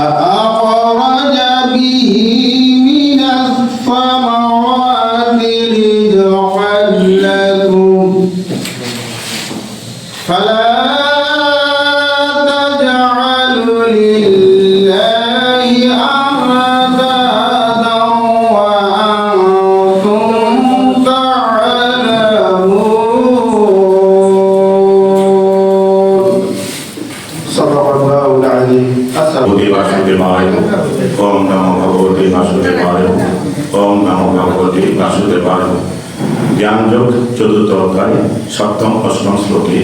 a, a ভগবতী বাসুদেবায় জ্ঞানযোগ চতুর্থ অধ্যায়, সপ্তম, অষ্টম শ্লোকে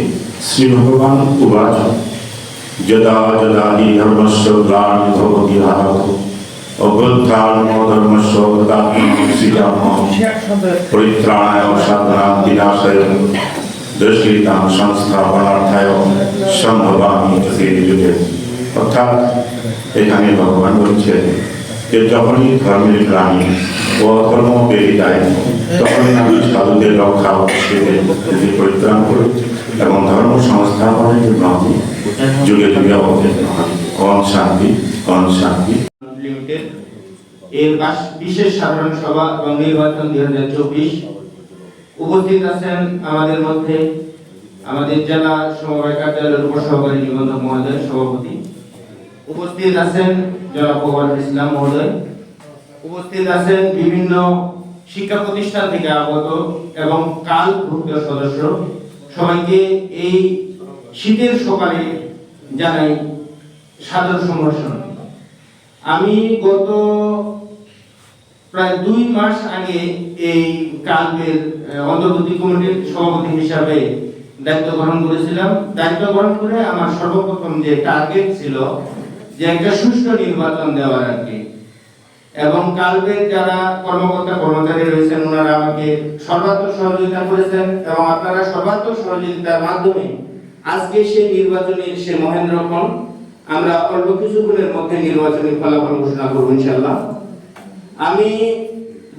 শ্রী ভগবান উবাচ, যদা যদা হি ধর্মস্য গ্লানি ভগবতী ভারত অভ্যুত্থান ধর্মস্য তদাত্মনঃ সৃজামঃ পরিত্রাণায় সাধনাং বিনাশায় দুষ্কৃতাং সংস্থাপনার্থায় সম্ভবামি যুগে অর্থাৎ এখানে ভগবান বলছেন যে যখনই ধর্মের প্রাণী ও বেড়ে যায়, তখনই আমি সাধুদের রক্ষা অবশ্যই পরিত্রাণ করি এবং ধর্ম সংস্থাপনের জন্য আমি যুগে যুগে অবতীর্ণ কন শান্তি কন শান্তি। এর বিশেষ সাধারণ সভা এবং নির্বাচন দুই হাজার চব্বিশ। উপস্থিত আছেন আমাদের মধ্যে আমাদের জেলা সমবায় কার্যালয়ের উপসহকারী নিবন্ধক মহোদয়, সভাপতি। উপস্থিত আছেন জনাব গোপাল ইসলাম মহোদয়। উপস্থিত আছেন বিভিন্ন শিক্ষা প্রতিষ্ঠান থেকে আগত এবং কাল কালভুক্ত সদস্য। সবাইকে এই শীতের সকালে জানাই সাদর সম্ভাষণ। আমি গত প্রায় দুই মাস আগে এই কালবের আহ, অন্তর্বর্তী কমিটির সভাপতি হিসাবে দায়িত্ব গ্রহণ করেছিলাম। দায়িত্ব গ্রহণ করে আমার সর্বপ্রথম যে টার্গেট ছিল যে একটা সুষ্ঠু নির্বাচন দেওয়ার আর কি এবং কালবের যারা কর্মকর্তা কর্মচারী রয়েছেন, ওনারা আমাকে সর্বাত্মক সহযোগিতা করেছেন এবং আপনারা সর্বাত্মক সহযোগিতার মাধ্যমে আজকে সেই নির্বাচনের সে মহেন্দ্রক্ষণ আমরা অল্প কিছুক্ষণের মধ্যে নির্বাচনী ফলাফল ঘোষণা করব ইনশাল্লাহ আমি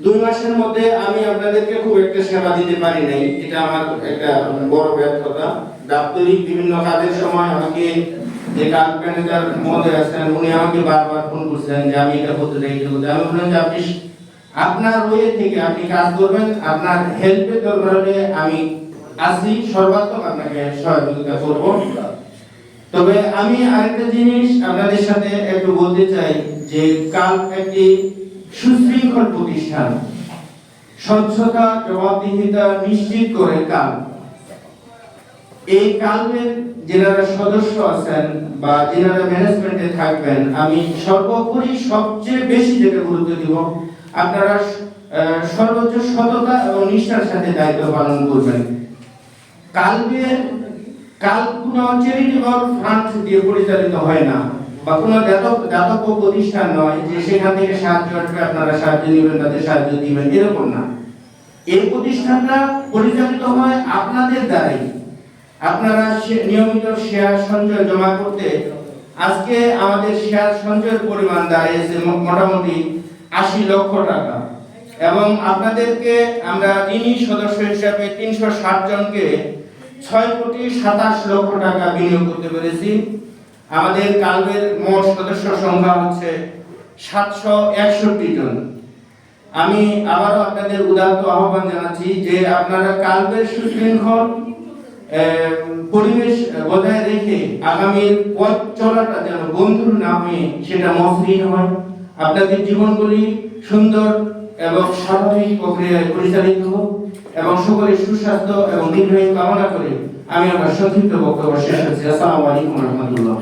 দুই মাসের মধ্যে আমি আপনাদেরকে খুব একটা সেবা দিতে পারি নাই, এটা আমার একটা বড় ব্যর্থতা। দাপ্তরিক বিভিন্ন কাজের সময় আমাকে যে ম্যানেজার মহোদয় আছেন উনি আমাকে বারবার ফোন করছেন যে আমি এটা করতে চাই, এটা আমি বললাম যে আপনি আপনার ওয়ে থেকে আপনি কাজ করবেন, আপনার হেল্পের দরকার হলে আমি আসি সর্বাত্মক আপনাকে সহযোগিতা করব। তবে আমি আরেকটা জিনিস আপনাদের সাথে একটু বলতে চাই যে কাল একটি সুশৃঙ্খল প্রতিষ্ঠান, স্বচ্ছতা, জবাবদিহিতা নিশ্চিত করে কাল। এই কালবের যেনারা সদস্য আছেন বা যেনারা ম্যানেজমেন্টে থাকবেন, আমি সর্বোপরি সবচেয়ে বেশি যেটা গুরুত্ব দিব, আপনারা সর্বোচ্চ সততা এবং নিষ্ঠার সাথে দায়িত্ব পালন করবেন। কালবের কাল কোনো চ্যারিটেবল ফান্ড দিয়ে পরিচালিত হয় না, বা কোনো দাতব্য প্রতিষ্ঠান নয় যে সেখান থেকে সাহায্য আসবে, আপনারা সাহায্য নেবেন, তাদের সাহায্য দিবেন, এরকম না। এই প্রতিষ্ঠানটা পরিচালিত হয় আপনাদের দ্বারাই। আপনারা নিয়মিত শেয়ার সঞ্চয় জমা করতে আজকে আমাদের শেয়ার সঞ্চয়ের পরিমাণ দাঁড়িয়েছে মোটামুটি আশি লক্ষ টাকা। এবং আপনাদেরকে আমরা ঋণী সদস্য হিসাবে তিনশো ষাট জনকে ছয় কোটি সাতাশ লক্ষ টাকা বিনিয়োগ করতে পেরেছি। আমাদের কালবের মোট সদস্য সংখ্যা হচ্ছে সাতশো একষট্টি জন। আমি আবারও আপনাদের উদাত্ত আহ্বান জানাচ্ছি যে আপনারা কালবের সুশৃঙ্খল পরিবেশ বজায় রেখে আগামীর পথ চলাটা যেন বন্ধুর না হয়ে সেটা মসৃণ হয়। আপনাদের জীবনগুলি সুন্দর এবং স্বাভাবিক প্রক্রিয়ায় পরিচালিত হোক এবং সকলের সুস্বাস্থ্য এবং দীর্ঘায়ু কামনা করে আমি আমার সংক্ষিপ্ত বক্তব্য শেষ করছি। আসসালামু আলাইকুম রহমতুল্লাহ।